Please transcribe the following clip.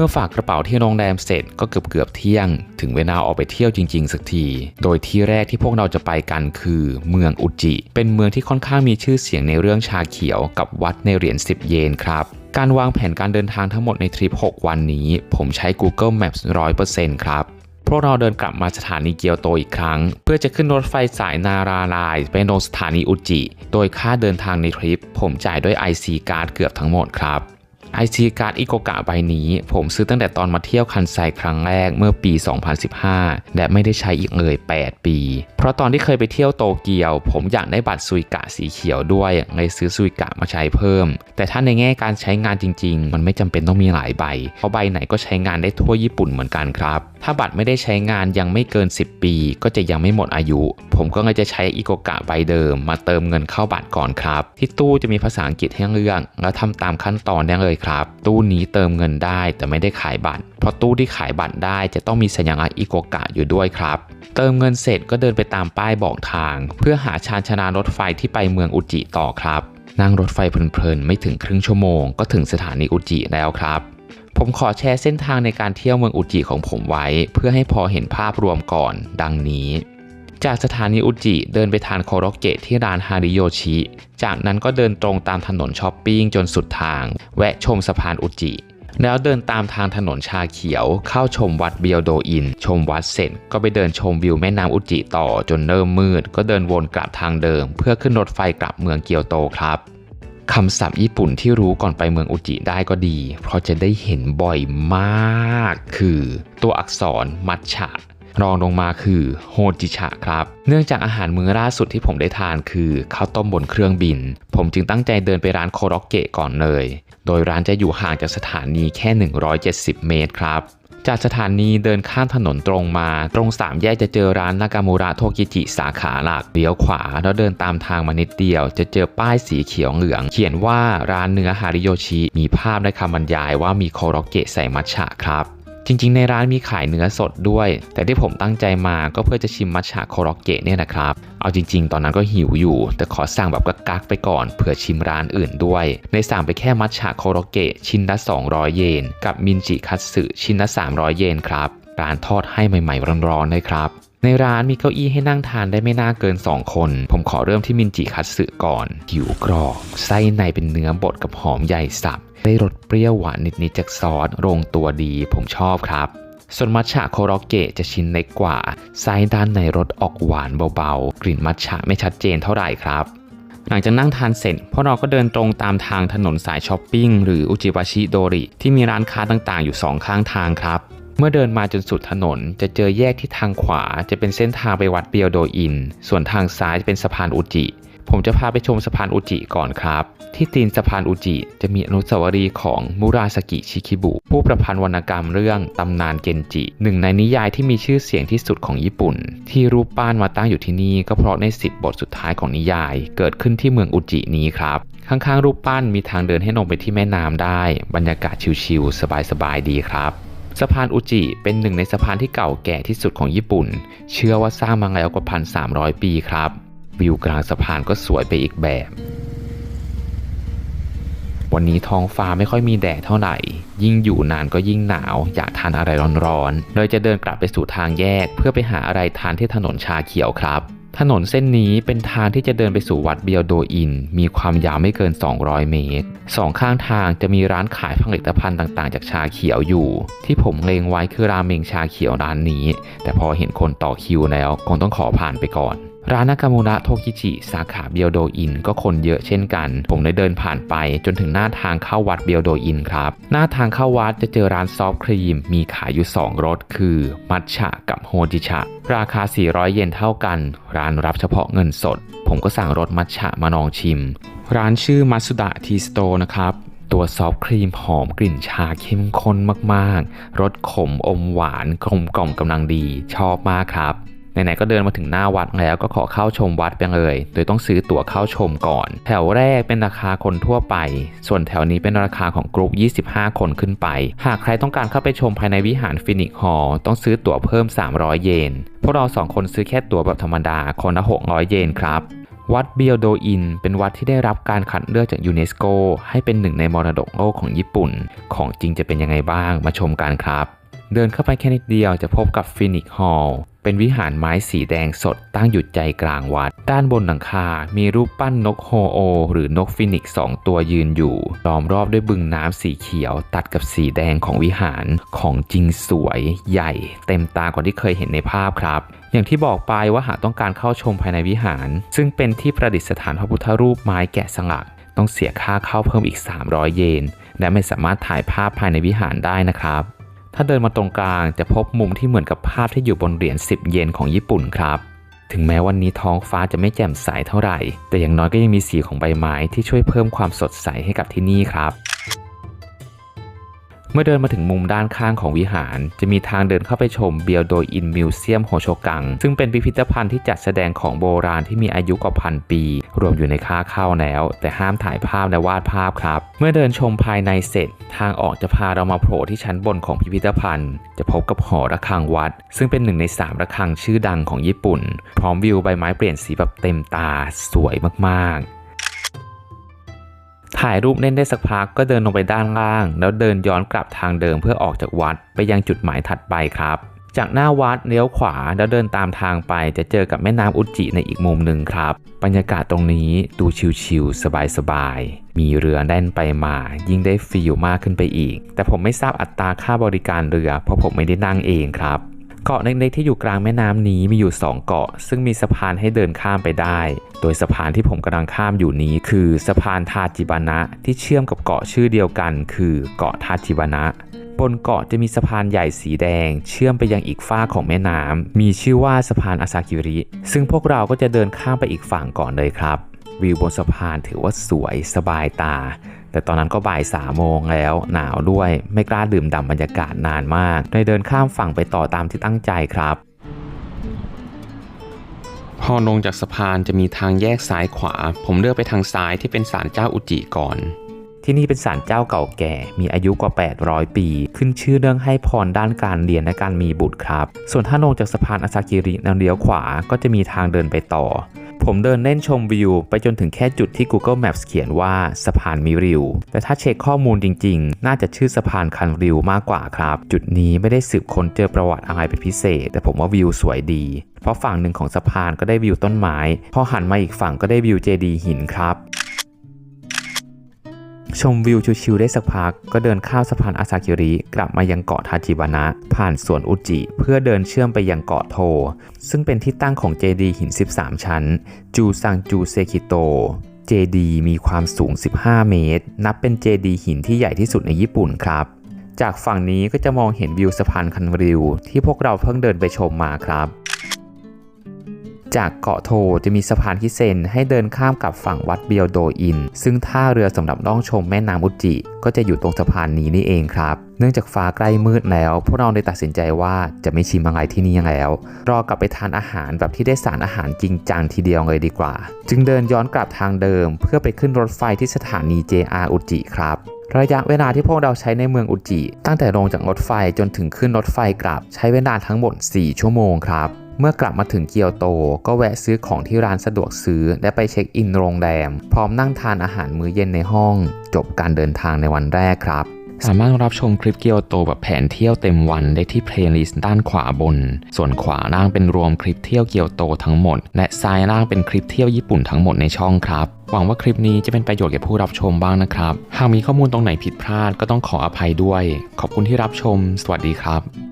มื่อฝากกระเป๋าที่โรงแรมเสร็จก็เกือบเกือบเที่ยง ถึงเวลาออกไปเที่ยวจริง ๆ สักที โดยที่แรกที่พวกเราจะไปกันคือ เมืองอุจิ เป็นเมืองที่ค่อนข้างมีชื่อเสียงในเรื่องชาเขียวกับวัดในเหรียญ10 เยนครับการวางแผนการเดินทางทั้งหมดในทริป 6 วันนี้ ผมใช้ Google Maps 100%ครับพวกเราเดินกลับมาสถานีเกียวโตอีกครั้ง เพื่อจะขึ้นรถไฟสายนาราลายไปลงสถานีอุจิ โดยค่าเดินทางในทริป ผมจ่ายด้วย IC Card เกือบทั้งหมดครับ IC Card อิโกกะใบนี้ ผมซื้อตั้งแต่ตอนมาเที่ยวคันไซครั้งแรกเมื่อปี 2015 และไม่ได้ใช้อีกเลย 8 ปี เพราะตอนที่เคยไปเที่ยวโตเกียว ผมอยากได้บัตรซุยกะสีเขียวด้วยเลยซื้อซุยกะมาใช้เพิ่ม แต่ถ้าในแง่การใช้งานจริง ๆ มันไม่จำเป็นต้องมีหลายใบ เพราะใบไหนก็ใช้งานได้ทั่วญี่ปุ่นเหมือนกันครับ ถ้าบัตรไม่ได้ใช้งานยังไม่เกิน 10 ปี ก็จะยังไม่หมดอายุ ผมก็เลยจะใช้อิโกกะใบเดิม มาเติมเงินเข้าบัตรก่อนครับ ที่ตู้จะมีภาษาอังกฤษให้เลือกแล้วทำตามขั้นตอนได้เลยครับ ตู้นี้เติมเงินได้แต่ไม่ได้ขายบัตร เพราะตู้ที่ขายบัตรได้จะต้องมีสัญลักษณ์อิโกกะอยู่ด้วยครับ เติมเงินเสร็จก็เดินไปตามป้ายบอกทาง เพื่อหาชานชานารถไฟที่ไปเมืองอุจิต่อครับ นั่งรถไฟเพลินๆไม่ถึงครึ่งชั่วโมงก็ถึงสถานีอุจิแล้วครับผมขอแชร์เส้นทางในการเที่ยวเมืองอุจิของผมไว้ เพื่อให้พอเห็นภาพรวมก่อน ดังนี้ จากสถานีอุจิเดินไปทานโคโรเกะที่ร้านฮาริโยชิ จากนั้นก็เดินตรงตามถนนช้อปปิ้งจนสุดทาง แวะชมสะพานอุจิ แล้วเดินตามทางถนนชาเขียว เข้าชมวัดเบียวโดอิน ชมวัดเสร็จก็ไปเดินชมวิวแม่น้ำอุจิต่อจนเริ่มมืด ก็เดินวนกลับทางเดิม เพื่อขึ้นรถไฟกลับเมืองเกียวโตครับคำศัพท์ญี่ปุ่นที่รู้ก่อนไปเมืองอุจิได้ก็ดี เพราะจะได้เห็นบ่อยมาก คือตัวอักษรมัทฉะ รองลงมาคือโฮจิชะครับ เนื่องจากอาหารมื้อล่าสุดที่ผมได้ทานคือข้าวต้มบนเครื่องบิน ผมจึงตั้งใจเดินไปร้านโคโรเกะก่อนเลย โดยร้านจะอยู่ห่างจากสถานีแค่ 170 เมตรครับจากสถานีเดินข้ามถนนตรงมา ตรงสามแยกจะเจอร้านนากามูระโทกิจิสาขาหลักเลี้ยวขวา แล้วเดินตามทางมานิดเดียว จะเจอป้ายสีเขียวเหลือง เขียนว่าร้านเนื้อฮาริโยชิ มีภาพและคำบรรยายว่ามีโคโรเกะใส่มัทฉะครับ จริงๆ ในร้านมีขายเนื้อสดด้วย แต่ที่ผมตั้งใจมาก็เพื่อจะชิมมัทฉะโคโรเกะเนี่ยนะครับ เอาจริง ๆ ตอนนั้นก็หิวอยู่ แต่ขอสั่งแบบกักๆไปก่อนเผื่อชิมร้านอื่นด้วย ในสั่งไปแค่มัทฉะโคโรเกะชิ้นละ 200 เยน กับมินจิคัตสึชิ้นละ 300 เยนครับร้านทอดให้ใหม่ๆร้อนๆเลยครับในร้านมีเก้าอี้ให้นั่งทานได้ไม่น่าเกิน 2 คน ผมขอเริ่มที่มินจิคัตสึก่อนผิวกรอบไส้ในเป็นเนื้อบดกับหอมใหญ่สับ ได้รสเปรี้ยวหวานนิดๆจากซอสลงตัวดีผมชอบครับ ส่วนมัทฉะโคโรเกะจะชิ้นเล็กกว่าไส้ด้านในรสออกหวานเบาๆ กลิ่นมัทฉะไม่ชัดเจนเท่าไหร่ครับหลังจากนั่งทานเสร็จพวกเราก็เดินตรงตามทางถนนสายช้อปปิ้งหรืออุจิวาชิโดริที่มีร้านค้าต่างๆ อยู่สองข้างทางครับ เมื่อเดินมาจนสุดถนน จะเจอแยกที่ทางขวาจะเป็นเส้นทางไปวัดเบียวโดอิน ส่วนทางซ้ายจะเป็นสะพานอุจิ ผมจะพาไปชมสะพานอุจิก่อนครับ ที่ตีนสะพานอุจิจะมีอนุสาวรีย์ของมุราสกิชิคิบุ ผู้ประพันธ์วรรณกรรมเรื่องตำนานเกนจิ หนึ่งในนิยายที่มีชื่อเสียงที่สุดของญี่ปุ่น ที่รูปปั้นมาตั้งอยู่ที่นี่ก็เพราะใน 10 บทสุดท้ายของนิยาย เกิดขึ้นที่เมืองอุจินี้ครับ ข้างๆ รูปปั้นมีทางเดินให้ลงไปที่แม่น้ำได้ บรรยากาศชิลๆสบายๆดีครับสะพานอุจิเป็นหนึ่งในสะพานที่เก่าแก่ที่สุดของญี่ปุ่น เชื่อว่าสร้างมาแล้วกว่าพันสามปีครับ วิวกลางสะพานก็สวยไปอีกแบบ วันนี้ท้องฟ้าไม่ค่อยมีแดดเท่าไหร่ ยิ่งอยู่นานก็ยิ่งหนาว อยากทานอะไรร้อนๆเลยจะเดินกลับไปสู่ทางแยก เพื่อไปหาอะไรทานที่ถนนชาเขียวครับถนนเส้นนี้เป็นทางที่จะเดินไปสู่วัดเบียวโดอิน มีความยาวไม่เกิน 200 เมตร สองข้างทางจะมีร้านขายผลิตภัณฑ์ต่างๆ จากชาเขียวอยู่ ที่ผมเลงไว้คือราเมงชาเขียวร้านนี้ แต่พอเห็นคนต่อคิวแล้วคงต้องขอผ่านไปก่อน ร้านนากามูระโทกิจิสาขาเบียวโดอิน ก็คนเยอะเช่นกัน ผมเลยเดินผ่านไปจนถึงหน้าทางเข้าวัดเบียวโดอินครับ หน้าทางเข้าวัดจะเจอร้านซอฟต์ครีม มีขายอยู่ 2รสคือ มัทฉะกับโฮจิชะ ราคา 400 เยนเท่ากัน ร้านรับเฉพาะเงินสด ผมก็สั่งรสมัทฉะมาลองชิม ร้านชื่อมัสุดะทีสโตนะครับตัวซอฟต์ครีมหอมกลิ่นชาเข้มข้นมากๆ รสขมอมหวานกลมกล่อมกำลังดี ชอบมากครับ ไหนๆก็เดินมาถึงหน้าวัดแล้วก็ขอเข้าชมวัดไปเลย โดยต้องซื้อตั๋วเข้าชมก่อน แถวแรกเป็นราคาคนทั่วไป ส่วนแถวนี้เป็นราคาของกรุ๊ป 25 คนขึ้นไป หากใครต้องการเข้าไปชมภายในวิหารฟินิกซ์ฮอลล์ต้องซื้อตั๋วเพิ่ม 300 เยน พวกเราสองคนซื้อแค่ตั๋วแบบธรรมดาคนละ 600 เยนครับวัดเบียวโดอิน เป็นวัดที่ได้รับการคัดเลือกจากยูเนสโกให้เป็นหนึ่งในมรดกโลกของญี่ปุ่น ของจริงจะเป็นยังไงบ้างมาชมกันครับ เดินเข้าไปแค่นิดเดียวจะพบกับฟินิกฮอลล์เป็นวิหารไม้สีแดงสดตั้งอยู่ใจกลางวัด ด้านบนหลังคา มีรูปปั้นนกโฮโอ หรือนกฟินิกสองตัวยืนอยู่ ล้อมรอบด้วยบึงน้ำสีเขียว ตัดกับสีแดงของวิหาร ของจริงสวยใหญ่ เต็มตากว่าที่เคยเห็นในภาพครับอย่างที่บอกไปว่าหากต้องการเข้าชมภายในวิหาร ซึ่งเป็นที่ประดิษฐานพระพุทธรูปไม้แกะสลัก ต้องเสียค่าเข้าเพิ่มอีก 300 เยน และไม่สามารถถ่ายภาพภายในวิหารได้นะครับ ถ้าเดินมาตรงกลางจะพบมุมที่เหมือนกับภาพที่อยู่บนเหรียญ10 เยนของญี่ปุ่นครับ ถึงแม้วันนี้ท้องฟ้าจะไม่แจ่มใสเท่าไหร่ แต่อย่างน้อยก็ยังมีสีของใบไม้ที่ช่วยเพิ่มความสดใสให้กับที่นี่ครับ เมื่อเดินมาถึงมุมด้านข้างของวิหาร จะมีทางเดินเข้าไปชมเบียวโดยอินมิวเซียมโฮโชกัง ซึ่งเป็นพิพิธภัณฑ์ที่จัดแสดงของโบราณที่มีอายุกว่าพันปี รวมอยู่ในค่าเข้าแล้ว แต่ห้ามถ่ายภาพและวาดภาพครับ เมื่อเดินชมภายในเสร็จ ทางออกจะพาเรามาโผล่ที่ชั้นบนของพิพิธภัณฑ์ จะพบกับหอระฆังวัด ซึ่งเป็นหนึ่งในสามระฆังชื่อดังของญี่ปุ่น พร้อมวิวใบไม้เปลี่ยนสีแบบเต็มตาสวยมากๆ ถ่ายรูปเล่นได้สักพักก็เดินลงไปด้านล่าง แล้วเดินย้อนกลับทางเดิมเพื่อออกจากวัดไปยังจุดหมายถัดไปครับ จากหน้าวัดเลี้ยวขวาแล้วเดินตามทางไปจะเจอกับแม่น้ำอุจิในอีกมุมหนึ่งครับ บรรยากาศตรงนี้ดูชิลๆสบายๆ มีเรือแล่นไปมายิ่งได้ฟีลมากขึ้นไปอีก แต่ผมไม่ทราบอัตราค่าบริการเรือเพราะผมไม่ได้นั่งเองครับ เกาะเล็กๆที่อยู่กลางแม่น้ำนี้มีอยู่ 2 เกาะ ซึ่งมีสะพานให้เดินข้ามไปได้ โดยสะพานที่ผมกำลังข้ามอยู่นี้ คือสะพานทาจิบานะ ที่เชื่อมกับเกาะชื่อเดียวกัน คือเกาะทาจิบานะบนเกาะจะมีสะพานใหญ่สีแดง เชื่อมไปยังอีกฝ้าของแม่น้ำมีชื่อว่าสะพานอาซากิริ ซึ่งพวกเราก็จะเดินข้ามไปอีกฝั่งก่อนเลยครับ วิวบนสะพานถือว่าสวยสบายตา แต่ตอนนั้นก็บ่ายสามโมงแล้ว หนาวด้วย ไม่กล้าดื่มด่ำบรรยากาศนานมากเลยเดินข้ามฝั่งไปต่อตามที่ตั้งใจครับ พอลงจากสะพานจะมีทางแยกซ้ายขวา ผมเลือกไปทางซ้ายที่เป็นศาลเจ้าอุจิก่อน ที่นี่เป็นศาลเจ้าเก่าแก่ มีอายุกว่า 800 ปี ขึ้นชื่อเรื่องให้พรด้านการเรียนและการมีบุตรครับ ส่วนถ้าลงจากสะพานอาซากิริแล้วเลี้ยวขวาก็จะมีทางเดินไปต่อ ผมเดินเล่นชมวิว ไปจนถึงแค่จุดที่ Google Maps เขียนว่าสะพานมิริว แต่ถ้าเช็คข้อมูลจริง ๆ น่าจะชื่อสะพานคันริวมากกว่าครับ จุดนี้ไม่ได้สืบค้นเจอประวัติอะไรเป็นพิเศษ แต่ผมว่าวิวสวยดี เพราะฝั่งหนึ่งของสะพานก็ได้วิวต้นไม้ พอหันมาอีกฝั่งก็ได้วิวเจดีย์หินครับ ชมวิวชิวๆได้สักพัก ก็เดินข้ามสะพานอาซากิริกลับมายังเกาะทาจิบานะ ผ่านสวนอุจิ เพื่อเดินเชื่อมไปยังเกาะโท ซึ่งเป็นที่ตั้งของเจดีหิน 13 ชั้น จูซังจูเซคิโต เจดีมีความสูง 15 เมตร นับเป็นเจดีหินที่ใหญ่ที่สุดในญี่ปุ่นครับ จากฝั่งนี้ก็จะมองเห็นวิวสะพานคันริว ที่พวกเราเพิ่งเดินไปชมมาครับ จากเกาะโทจะมีสะพานฮิเซนให้เดินข้ามกับฝั่งวัดเบียวโดอิน ซึ่งท่าเรือสำหรับล่องชมแม่น้ำอุจิ ก็จะอยู่ตรงสะพานนี้นี่เองครับ เนื่องจากฟ้าใกล้มืดแล้ว พวกเราเลยตัดสินใจว่าจะไม่ชิมอะไรที่นี่แล้ว รอกลับไปทานอาหารแบบที่ได้สารอาหารจริงจังทีเดียวเลยดีกว่า จึงเดินย้อนกลับทางเดิม เพื่อไปขึ้นรถไฟที่สถานี JR อุจิครับระยะเวลาที่พวกเราใช้ในเมืองอุจิ ตั้งแต่ลงจากรถไฟจนถึงขึ้นรถไฟกลับ ใช้เวลาทั้งหมด 4 ชั่วโมงครับ เมื่อกลับมาถึงเกียวโต ก็แวะซื้อของที่ร้านสะดวกซื้อและไปเช็คอินโรงแรม พร้อมนั่งทานอาหารมื้อเย็นในห้อง จบการเดินทางในวันแรกครับ สามารถรับชมคลิปเกียวโตแบบแผนเที่ยวเต็มวันได้ที่เพลย์ลิสต์ด้านขวาบน ส่วนขวาล่างเป็นรวมคลิปเที่ยวเกียวโตทั้งหมด และซ้ายล่างเป็นคลิปเที่ยวญี่ปุ่นทั้งหมดในช่องครับหวังว่าคลิปนี้จะเป็นประโยชน์แก่ผู้รับชมบ้างนะครับ หากมีข้อมูลตรงไหนผิดพลาดก็ต้องขออภัยด้วย ขอบคุณที่รับชม สวัสดีครับ